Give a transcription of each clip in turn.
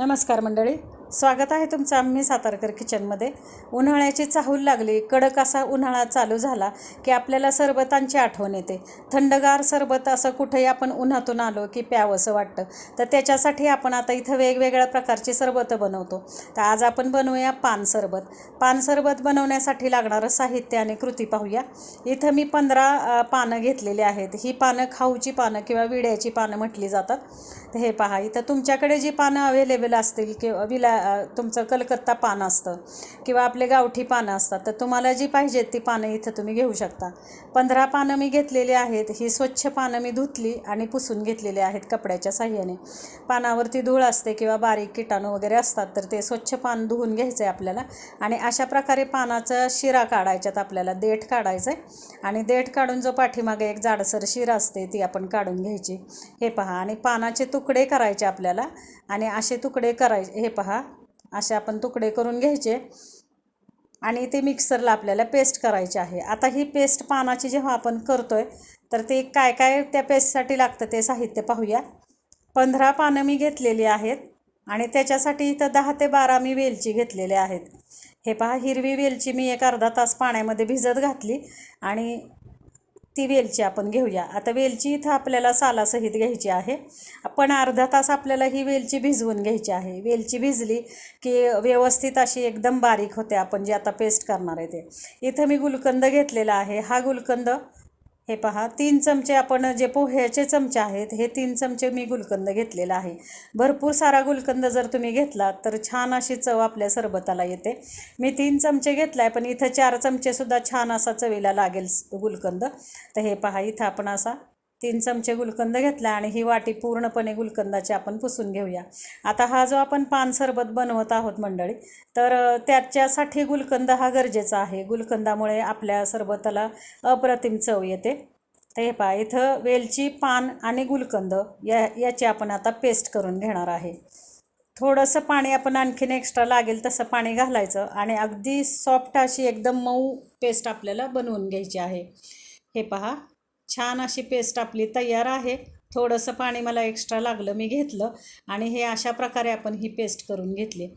नमस्कार मंडळी. स्वागत आहे तुमचं आम्ही सातारकर किचनमध्ये. उन्हाळ्याची चाहूल लागली. कडक असा उन्हाळा चालू झाला की आपल्याला सरबतांची आठवण येते. थंडगार सरबत असं कुठेही आपण उन्हातून आलो की प्यावंसं वाटतं. तर त्याच्यासाठी आपण आता इथं वेगवेगळ्या प्रकारची सरबतं बनवतो. तर आज आपण बनवूया पान सरबत. पान सरबत बनवण्यासाठी लागणारं साहित्य आणि कृती पाहूया. इथं मी पंधरा पानं घेतलेली आहेत. ही पानं खाऊची पानं किंवा विड्याची पानं म्हटली जातात. हे पहा इथं तुमच्याकडे जी पानं अवेलेबल असतील किंवा विला तुमचं कलकत्ता पान असतं किंवा आपले गावठी पानं असतात तर तुम्हाला जी पाहिजेत ती पानं इथं तुम्ही घेऊ शकता. पंधरा पानं मी घेतलेली आहेत ही स्वच्छ पानं मी धुतली आणि पुसून घेतलेली आहेत कपड्याच्या साह्याने. पानावरती धूळ असते किंवा बारीक किटाणू वगैरे असतात तर ते स्वच्छ पान धुवून घ्यायचं आहे आपल्याला आणि अशा प्रकारे पानाचा शिरा काढायच्यात आपल्याला देठ काढायचं आहे आणि देठ काढून जो पाठीमागे एक जाडसर शिरा असते ती आपण काढून घ्यायची. हे पहा आणि पानाचे तुकडे करायचे आपल्याला आणि असे तुकडे करायचे हे पहा असे आपण तुकडे करून घ्यायचे. आणि ते मिक्सरला आपल्याला पेस्ट करायचे आहे. आता ही पेस्ट पानाची जेव्हा आपण करतो आहे तर ते काय काय त्या पेस्टसाठी लागतं ते साहित्य पाहूया. पंधरा पानं मी घेतलेली आहेत आणि त्याच्यासाठी इथं दहा ते बारा मी वेलची घेतलेले आहेत. हे पहा हिरवी वेलची मी एक अर्धा तास पाण्यामध्ये भिजत घातली आणि ती वेलची आपण घेऊया. आता वेलची इथं आपल्याला सालासहित घ्यायची आहे. पण अर्धा तास आपल्याला ही वेलची भिजवून घ्यायची आहे. वेलची भिजली की व्यवस्थित अशी एकदम बारीक होते आपण जे आता पेस्ट करणार आहे ते. इथं मी गुलकंद घेतलेला आहे. हा गुलकंद हे पहा तीन चमचे आपण जे पोह्याचे चमचे आहेत हे तीन चमचे मी गुलकंद घेतलेला आहे. भरपूर सारा गुलकंद जर तुम्ही घेतला तर छान अशी चव आपल्या सरबताला येते. मी तीन चमचे घेतला आहे पण इथं चार चमचेसुद्धा छान असा चवीला लागेल गुलकंद. तर हे पहा इथं आपण असा तीन चमचे गुलकंद घेतला आणि ही वाटी पूर्णपणे गुलकंदाची आपण पुसून घेऊया. आता हा जो आपण पान सरबत बनवत आहोत मंडळी तर त्याच्यासाठी गुलकंद हा गरजेचा आहे. गुलकंदामुळे आपल्या सरबताला अप्रतिम चव येते. तर हे पहा इथं वेलची पान आणि गुलकंद या याची आपण आता पेस्ट करून घेणार आहे. थोडंसं पाणी आपण आणखीन एक्स्ट्रा लागेल तसं पाणी घालायचं आणि अगदी सॉफ्ट अशी एकदम मऊ पेस्ट आपल्याला बनवून घ्यायची आहे. हे पहा छान अशी पेस्ट आपली तयार आहे. थोडंसं पाणी मला एक्स्ट्रा लागलं मी घेतलं आणि हे अशा प्रकारे आपण ही पेस्ट करून घेतली.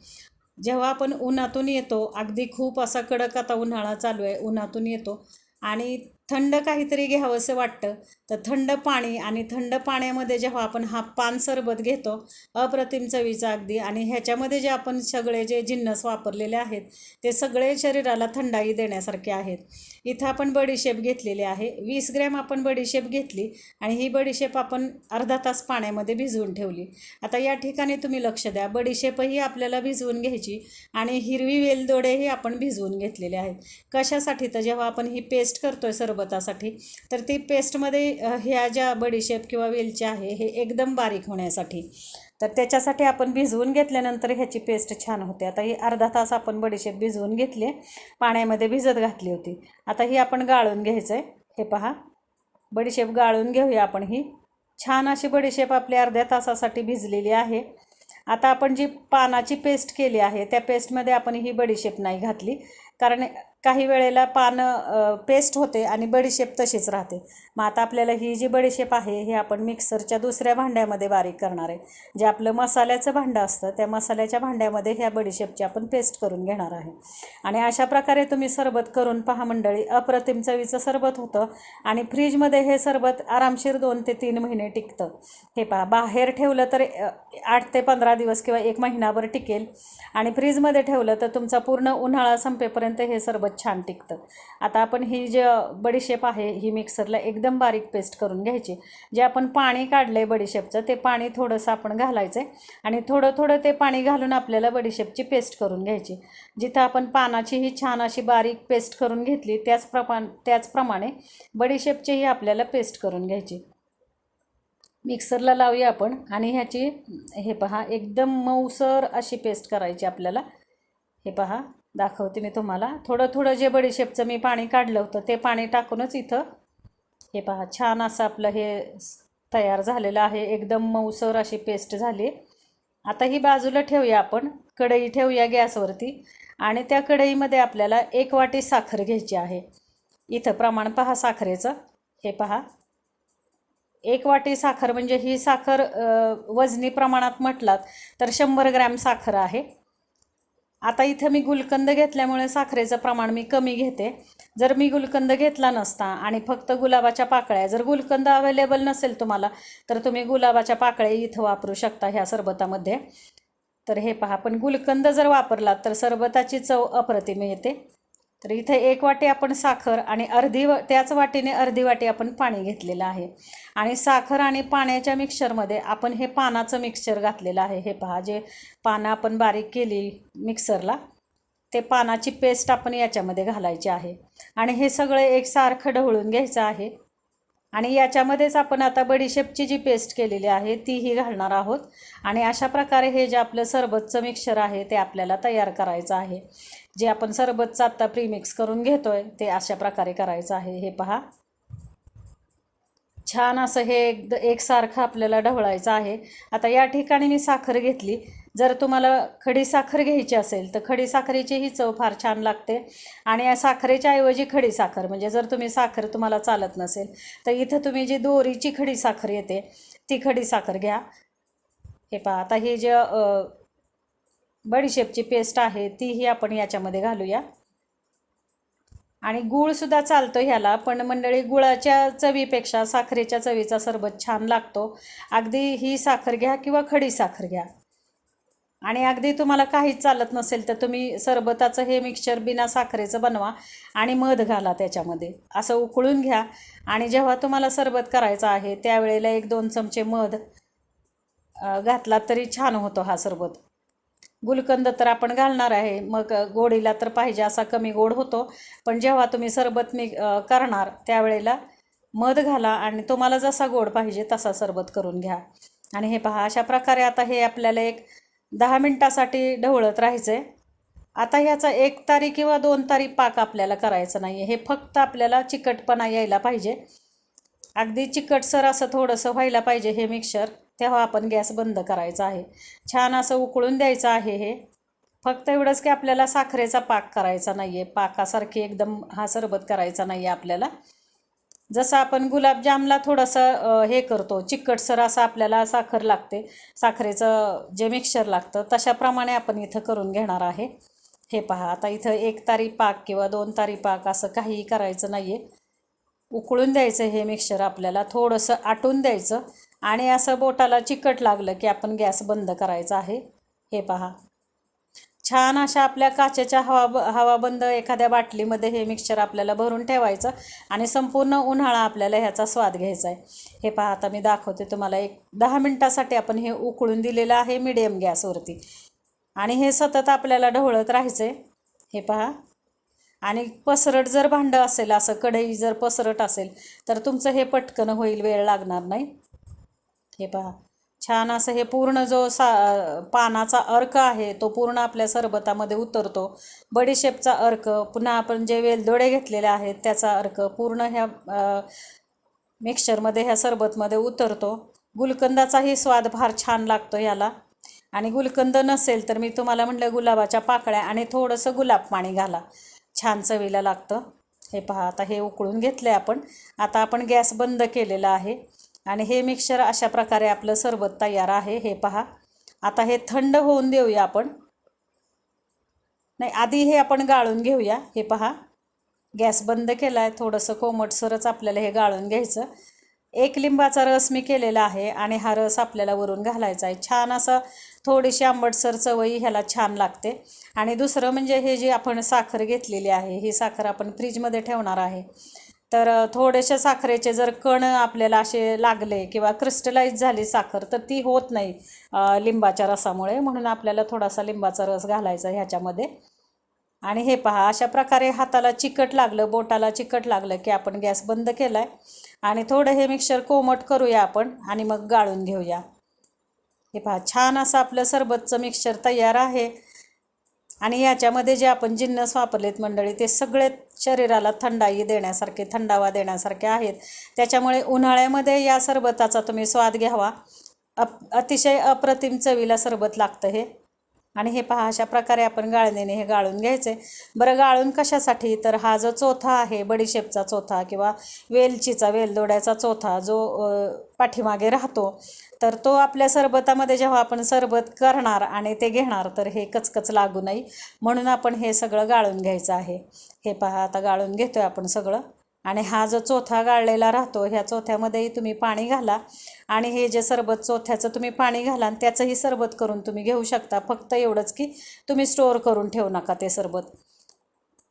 जेव्हा आपण उन्हातून येतो अगदी खूप असा कडक आता उन्हाळा चालू आहे उन्हातून येतो आणि थंड काहीतरी घ्यावंसं वाटतं. तर थंड पाणी आणि थंड पाण्यामध्ये जेव्हा आपण हा पान सरबत घेतो अप्रतिम चवीचा अगदी आणि ह्याच्यामध्ये जे आपण सगळे जे जिन्नस वापरलेले आहेत ते सगळे शरीराला थंडाई देण्यासारखे आहेत. इथं आपण बडीशेप घेतलेली आहे. वीस ग्रॅम आपण बडीशेप घेतली आणि ही बडीशेप आपण अर्धा तास पाण्यामध्ये भिजवून ठेवली. आता या ठिकाणी तुम्ही लक्ष द्या. बडीशेपही आपल्याला भिजवून घ्यायची आणि हिरवी वेलदोडेही आपण भिजवून घेतलेले आहेत. कशासाठी तर जेव्हा आपण ही पेस्ट करतोय सरबतासाठी तर ती पेस्टमध्ये ह्या ज्या बडीशेप किंवा वेलची आहे हे एकदम बारीक होण्यासाठी. तर त्याच्यासाठी आपण भिजवून घेतल्यानंतर ह्याची पेस्ट छान होते. आता ही अर्धा तास आपण बडीशेप भिजवून घेतली पाण्यामध्ये भिजत घातली होती. आता ही आपण गाळून घ्यायचं आहे हे पहा. बडीशेप गाळून घेऊया आपण ही. छान अशी बडीशेप आपली अर्ध्या तासासाठी भिजलेली आहे. आता आपण जी पानाची पेस्ट केली आहे त्या पेस्टमध्ये आपण ही बडीशेप नाही घातली. कारण काही वेळेला पानं पेस्ट होते आणि बडीशेप तशीच राहते. मग आता आपल्याला ही जी बडीशेप आहे हे आपण मिक्सरच्या दुसऱ्या भांड्यामध्ये बारीक करणार आहे. जे आपलं मसाल्याचं भांडं असतं त्या मसाल्याच्या भांड्यामध्ये ह्या बडीशेपची आपण पेस्ट करून घेणार आहे. आणि अशा प्रकारे तुम्ही सरबत करून पहा मंडळी. अप्रतिम चवीचं सरबत होतं आणि फ्रीजमध्ये हे सरबत आरामशीर दोन ते तीन महिने टिकतं. हे पहा बाहेर ठेवलं तर आठ ते पंधरा दिवस किंवा एक महिनाभर टिकेल. आणि फ्रीजमध्ये ठेवलं तर तुमचा पूर्ण उन्हाळा संपेपर्यंत हे सरबत छान टिकतं आता आपण ही जे बडीशेप आहे ही मिक्सरला एकदम बारीक पेस्ट करून घ्यायची. जे आपण पाणी काढलं आहे बडीशेपचं ते पाणी थोडंसं आपण घालायचं आहे आणि थोडं थोडं ते पाणी घालून आपल्याला बडीशेपची पेस्ट करून घ्यायची. जिथं आपण पानाची ही छान अशी बारीक पेस्ट करून घेतली त्याच प्रमाण त्याचप्रमाणे बडीशेपचीही आपल्याला पेस्ट करून घ्यायची. मिक्सरला लावूया आपण आणि ह्याची हे पहा एकदम मऊसर अशी पेस्ट करायची आपल्याला. हे पहा. दाखवते मी तुम्हाला. थोडं थोडं जे बडीशेपचं मी पाणी काढलं होतं ते पाणी टाकूनच इथं हे पहा छान असं आपलं हे तयार झालेलं आहे. एकदम मऊसर अशी पेस्ट झाली. आता ही बाजूला ठेवूया आपण. कढई ठेवूया गॅसवरती आणि त्या कढईमध्ये आपल्याला एक वाटी साखर घ्यायची आहे. इथं प्रमाण पहा साखरेचं. हे पहा. एक वाटी साखर म्हणजे ही साखर वजनी प्रमाणात म्हटलात तर शंभर ग्रॅम साखर आहे. आता इथं मी गुलकंद घेतल्यामुळे साखरेचं प्रमाण मी कमी घेते. जर मी गुलकंद घेतला नसता आणि फक्त गुलाबाच्या पाकळ्या जर गुलकंद अवेलेबल नसेल तुम्हाला तर तुम्ही गुलाबाच्या पाकळ्या इथं वापरू शकता ह्या सरबतामध्ये. तर हे पहा पण गुलकंद जर वापरलात तर सरबताची चव अप्रतिम येते. तर इथे एक वाटी आपण साखर आणि अर्धी व त्याच वाटीने अर्धी वाटी आपण पाणी घेतलेलं आहे. आणि साखर आणि पाण्याच्या मिक्सरमध्ये आपण हे पानाचं मिक्सचर घातलेलं आहे. हे पहा जे पानं आपण बारीक केली मिक्सरला ते पानाची पेस्ट आपण याच्यामध्ये घालायची आहे. आणि हे सगळं एकसारखं ढवळून घ्यायचं आहे. आणि याच्यामध्येच आपण आता बडीशेपची जी पेस्ट केलेली आहे तीही घालणार आहोत. आणि अशा प्रकारे हे जे आपलं सरबतचं मिक्सर आहे ते आपल्याला तयार करायचं आहे. जे आपण सरबतचं आत्ता प्रीमिक्स करून घेतो आहे ते अशा प्रकारे करायचं आहे. हे पहा. छान असं हे एक एकसारखं आपल्याला ढवळायचं आहे. आता या ठिकाणी मी साखर घेतली. जर तुम्हाला खडी साखर घ्यायची असेल तर खडी साखरेची ही चव फार छान लागते. आणि या साखरेच्या ऐवजी खडी साखर म्हणजे जर तुम्ही साखर तुम्हाला चालत नसेल तर इथं तुम्ही जी दोरीची खडी साखर येते ती खडी साखर घ्या. हे पहा आता हे जे बडीशेपची पेस्ट आहे तीही आपण याच्यामध्ये घालूया. आणि गूळसुद्धा चालतो ह्याला पण मंडळी गुळाच्या चवीपेक्षा साखरेच्या चवीचा सरबत छान लागतो. अगदी ही साखर घ्या किंवा खडी साखर घ्या. आणि अगदी तुम्हाला काहीच चालत नसेल तर तुम्ही सरबताचं हे मिक्सचर बिना साखरेचं बनवा आणि मध घाला त्याच्यामध्ये. असं उकळून घ्या. आणि जेव्हा तुम्हाला सरबत करायचं आहे त्यावेळेला एक दोन चमचे मध घातला तरी छान होतो हा सरबत. गुलकंद तर आपण घालणार आहे मग गोडीला तर पाहिजे असा कमी गोड होतो. पण जेव्हा तुम्ही सरबत मी करणार त्यावेळेला मध घाला आणि तुम्हाला जसा गोड पाहिजे तसा सरबत करून घ्या. आणि हे पहा अशा प्रकारे आता हे आपल्याला एक दहा मिनटासाठी ढवळत राहायचं आहे आता ह्याचा एक तारी किंवा दोन तारी पाक आपल्याला करायचं नाही आहे हे फक्त आपल्याला चिकटपणा यायला पाहिजे. अगदी चिकटसर असं थोडंसं व्हायला पाहिजे हे मिक्सर तेव्हा आपण गॅस बंद करायचा आहे. छान असं उकळून द्यायचं आहे हे. फक्त एवढंच की आपल्याला साखरेचा पाक करायचा नाही आहे पाकासारखी एकदम हा सरबत करायचा नाही आहे आपल्याला. जसं आपण गुलाबजामला थोडंसं हे करतो चिकटसर असं आपल्याला साखर लागते साखरेचं जे मिक्सचर लागतं तशाप्रमाणे आपण इथं करून घेणार आहे. हे पहा आता इथं एक तारी पाक किंवा दोन तारी पाक असं काहीही करायचं नाही आहे उकळून द्यायचं हे मिक्सचर आपल्याला थोडंसं आटून द्यायचं आणि असं बोटाला चिकट लागलं की आपण गॅस बंद करायचा आहे. हे पहा छान अशा आपल्या काचेच्या हवा हवाबंद एखाद्या बाटलीमध्ये हे मिक्सचर आपल्याला भरून ठेवायचं आणि संपूर्ण उन्हाळा आपल्याला ह्याचा स्वाद घ्यायचा आहे. हे पहा आता मी दाखवते तुम्हाला एक दहा मिनटासाठी आपण हे उकळून दिलेलं आहे मिडियम गॅसवरती. आणि हे सतत आपल्याला ढवळत राहायचं आहे हे पहा. आणि पसरट जर भांडं असेल असं कढई जर पसरट असेल तर तुमचं हे पटकन होईल वेळ लागणार नाही. हे पहा. छान असं हे पूर्ण जो सा पानाचा अर्क आहे तो पूर्ण आपल्या सरबतामध्ये उतरतो. बडीशेपचा अर्क पुन्हा आपण जे वेलदोडे घेतलेले आहेत त्याचा अर्क पूर्ण ह्या मिक्सचरमध्ये ह्या सरबतमध्ये उतरतो. गुलकंदाचाही स्वाद फार छान लागतो याला आणि गुलकंद नसेल तर मी तुम्हाला म्हटलं गुलाबाच्या पाकळ्या आणि थोडंसं गुलाब पाणी घाला. छान चवीला लागतं. हे पहा आता हे उकळून घेतलं आहे आपण. आता आपण गॅस बंद केलेला आहे. आणि हे मिक्सचर अशा प्रकारे आपलं सरबत तयार आहे. हे पहा. आता हे थंड होऊन देऊया आपण. नाही आधी हे आपण गाळून घेऊया. हे पहा. गॅस बंद केला आहे थोडंसं कोमटसरच आपल्याला हे गाळून घ्यायचं. एक लिंबाचा रस मी केलेला आहे आणि हा रस आपल्याला वरून घालायचा आहे. छान असं थोडीशी आंबटसर चवही ह्याला छान लागते. आणि दुसरं म्हणजे हे जी आपण साखर घेतलेली आहे ही साखर आपण फ्रीजमध्ये ठेवणार आहे. तर थोडेसे साखरेचे जर कण आपल्याला असे लागले किंवा क्रिस्टलाइज झाली साखर तर ती होत नाही लिंबाच्या रसामुळे. म्हणून आपल्याला थोडासा लिंबाचा रस घालायचा ह्याच्यामध्ये. आणि हे पहा अशा प्रकारे हाताला चिकट लागलं बोटाला चिकट लागलं की आपण गॅस बंद केला आहे आणि थोडं हे मिक्सर कोमट करूया आपण आणि मग गाळून घेऊया. हे पहा छान असं आपलं सरबतचं मिक्सर तयार आहे. आणि याच्यामध्ये जे आपण जिन्नस वापरलेत मंडळी ते सगळे शरीराला थंडाई देण्यासारखे थंडावा देण्यासारखे आहेत. त्याच्यामुळे उन्हाळ्यामध्ये या सरबताचा तुम्ही स्वाद घ्यावा. अप अतिशय अप्रतिम चवीला सरबत लागतं हे. आणि हे पहा अशा प्रकारे आपण गाळणीने हे गाळून घ्यायचं. आहे बरं गाळून कशासाठी? तर हा जो चोथा आहे बडीशेपचा चोथा किंवा वेलचीचा वेलदोड्याचा चोथा जो पाठीमागे राहतो तर तो आपल्या सरबतामध्ये जेव्हा आपण सरबत करणार आणि ते घेणार तर हे कचकच लागू नये. म्हणून आपण हे सगळं गाळून घ्यायचं आहे. हे पहा आता गाळून घेतो आहे आपण सगळं. आणि हा जो चोथा गाळलेला राहतो ह्या चोथ्यामध्येही तुम्ही पाणी घाला. आणि हे जे सरबत चोथ्याचं तुम्ही पाणी घाला आणि त्याचंही सरबत करून तुम्ही घेऊ शकता. फक्त एवढंच की तुम्ही स्टोअर करून ठेवू नका ते सरबत.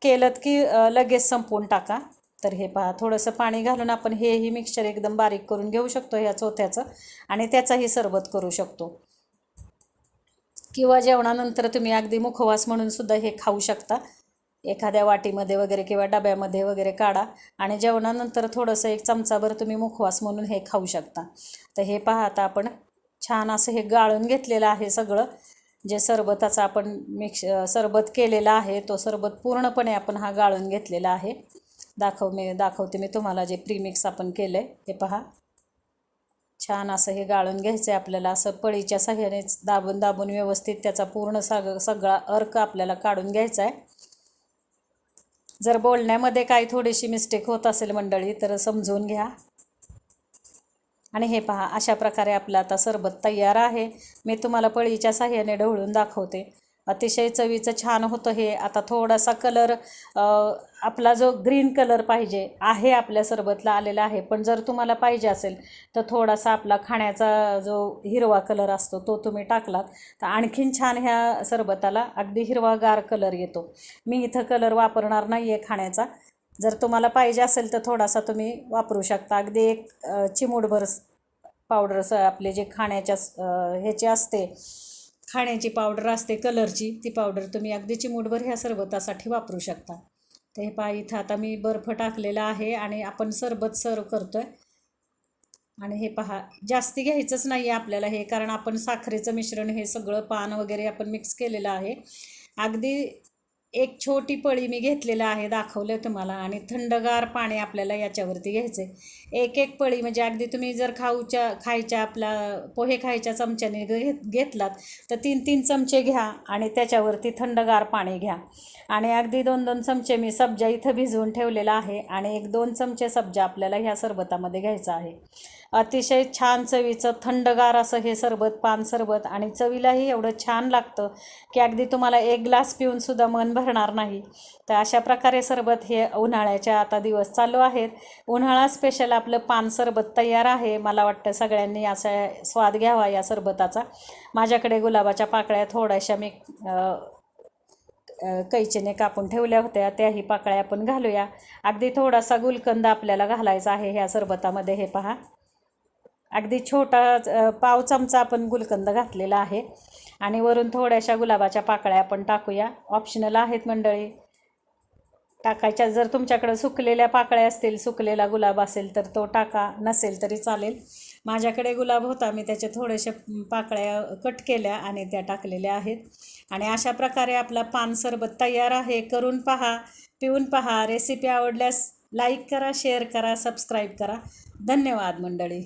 केलं की लगेच संपवून टाका. तर हे पहा थोडंसं पाणी घालून आपण हेही मिक्सचर एकदम बारीक करून घेऊ शकतो ह्या चोथ्याचं आणि त्याचाही सरबत करू शकतो. किंवा जेवणानंतर तुम्ही अगदी मुखवास म्हणून सुद्धा हे खाऊ शकता. एखाद्या वाटीमध्ये वगैरे किंवा डब्यामध्ये वगैरे काढा आणि जेवणानंतर थोडंसं एक चमचाभर तुम्ही मुखवास म्हणून हे खाऊ शकता. तर हे पहा आता आपण छान असं हे गाळून घेतलेलं आहे सगळं. जे सरबताचं आपण मिक्स सरबत केलेला आहे तो सरबत पूर्णपणे आपण हा गाळून घेतलेला आहे. दाखव मी दाखवते मी तुम्हाला जे प्रीमिक्स आपण केलं आहे हे पहा. छान असं हे गाळून घ्यायचं आहे आपल्याला असं पळीच्या सहाय्यानेच दाबून दाबून व्यवस्थित त्याचा पूर्ण सग सगळा अर्क आपल्याला काढून घ्यायचा आहे जर बोलण्यामध्ये काही थोडीशी मिस्टेक होत असेल मंडळी तर समजून घ्या. आणि हे पहा अशा प्रकारे आपलं आता सरबत तयार आहे. मी तुम्हाला पळीच्या साह्याने ढवळून दाखवते. अतिशय चवीचं छान होतं हे. आता थोडासा कलर आपला जो ग्रीन कलर पाहिजे आहे आपल्या सरबतला आलेला आहे. पण जर तुम्हाला पाहिजे असेल तर थोडासा आपला खाण्याचा जो हिरवा कलर असतो तो तुम्ही टाकलात तर आणखीन छान ह्या सरबताला अगदी हिरवागार कलर येतो. मी इथं कलर वापरणार नाही आहे खाण्याचा. जर तुम्हाला पाहिजे असेल तर थोडासा तुम्ही वापरू शकता. अगदी एक अ, चिमूटभर पावडर आपले जे खाण्याच्या ह्याचे असते खाण्याची पावडर असते कलरची ती पावडर तुम्ही अगदी चिमूटभर ह्या सरबतासाठी वापरू शकता. तर हे पहा इथं आता मी बर्फ टाकलेला आहे आणि आपण सरबत सर्व करतो आहे आणि हे पहा जास्ती घ्यायचंच नाही आहे आपल्याला हे कारण आपण साखरेचं मिश्रण हे सगळं पान वगैरे आपण मिक्स केलेलं आहे. अगदी एक छोटी पळी मी घेतलेलं आहे दाखवलं तुम्हाला. आणि थंडगार पाणी आपल्याला याच्यावरती घ्यायचं आहे एक एक पळी म्हणजे अगदी तुम्ही जर खाऊच्या खायच्या आपला पोहे खायच्या चमच्याने घेत घेतलात तर तीन तीन चमचे घ्या आणि त्याच्यावरती थंडगार पाणी घ्या. आणि अगदी दोन दोन चमचे मी सब्जा इथं भिजवून ठेवलेला आहे आणि एक दोन चमचे सब्जा आपल्याला ह्या सरबतामध्ये घ्यायचा आहे. अतिशय छान चवीचं थंडगार असं हे सरबत पान सरबत आणि चवीलाही एवढं छान लागतं की अगदी तुम्हाला एक ग्लास पिऊनसुद्धा मन भरणार नाही. तर अशा प्रकारे सरबत हे उन्हाळ्याच्या आता दिवस चालू आहेत. उन्हाळा स्पेशल आपलं पान सरबत तयार आहे. मला वाटतं सगळ्यांनी असा स्वाद घ्यावा या सरबताचा. माझ्याकडे गुलाबाच्या पाकळ्या थोड्याशा मी कैचीने कापून ठेवल्या होत्या. त्याही पाकळ्या आपण घालूया. अगदी थोडासा गुलकंद आपल्याला घालायचा आहे ह्या सरबतामध्ये हे पहा. अगदी छोटा पाव चमचा आपण गुलकंद घातलेला आहे. आणि वरून थोड्याशा गुलाबाच्या पाकळ्या आपण टाकूया. ऑप्शनल आहेत मंडळी. टाकायच्या जर तुमच्याकडं सुकलेल्या पाकळ्या असतील सुकलेला गुलाब असेल तर तो टाका. नसेल तरी चालेल. माझ्याकडे गुलाब होता मी त्याच्या थोड्याशा पाकळ्या कट केल्या आणि त्या टाकलेल्या आहेत. आणि अशा प्रकारे आपला पान सरबत तयार आहे. करून पहा पिऊन पहा. रेसिपी आवडल्यास लाईक करा शेअर करा सबस्क्राईब करा. धन्यवाद मंडळी.